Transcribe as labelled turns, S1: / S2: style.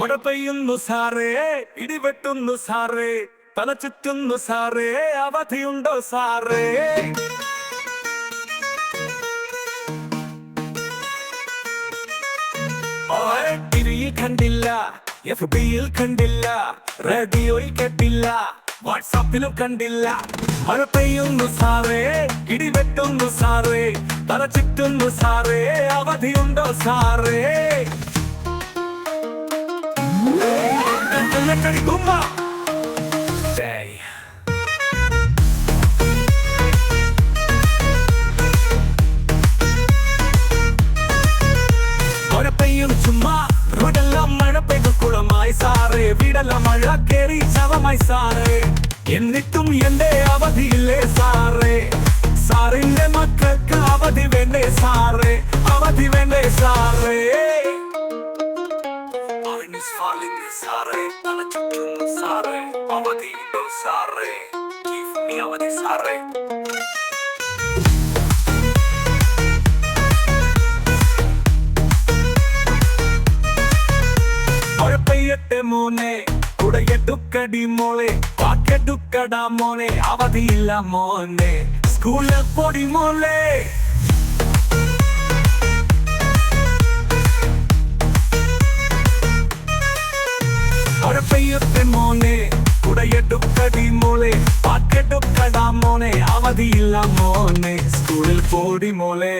S1: മഴ പെയ്യുന്നു സാറേ ഇടിവെട്ടുന്നു സാറേ തല ചുറ്റുന്നു സാറേ അവധിയുണ്ടോ സാറേ? ടിവിയിൽ കണ്ടില്ല എഫ് ബിയിൽ കണ്ടില്ല റേഡിയോയിൽ കേട്ടില്ല വാട്സാപ്പിലും കണ്ടില്ല. മഴ പെയ്യുന്നു സാറേ ഇടിവെട്ടുന്നു സാറേ തല ചുറ്റുന്നു സാറേ അവധിയുണ്ടോ സാറേ? Electric Boomba Day மழை பெய்யும் சும்மா ரோடெல்லாம் மழை பெய்து குளமாய் சாறு வீடெல்லாம் மழை கேறி சவமாய் சாறு എന്നിട്ടും എന്റെ അവധിയില്ലേ സാറേ സാറിന്റെ മക്കൾക്ക് അവധി വേണ്ടേ സാറേ അവധി വേണ്ടേ സാറേ Minus falling sare, nanachutum sare, avadi no sare, give me avadi sare. மழைப்பையட்டு மூனே குடைய டுக்கடி மூளே பாக்கெட் டுக்கடா மூனே அவதி இல்ல மூனே ஸ்கூல்ல பொடி மூளே കുടയെടുക്കടി മോളെ വാക്കെടുക്കടാ മോനെ. അവധിയില്ല മോനെ സ്കൂളിൽ പോടി മോളെ.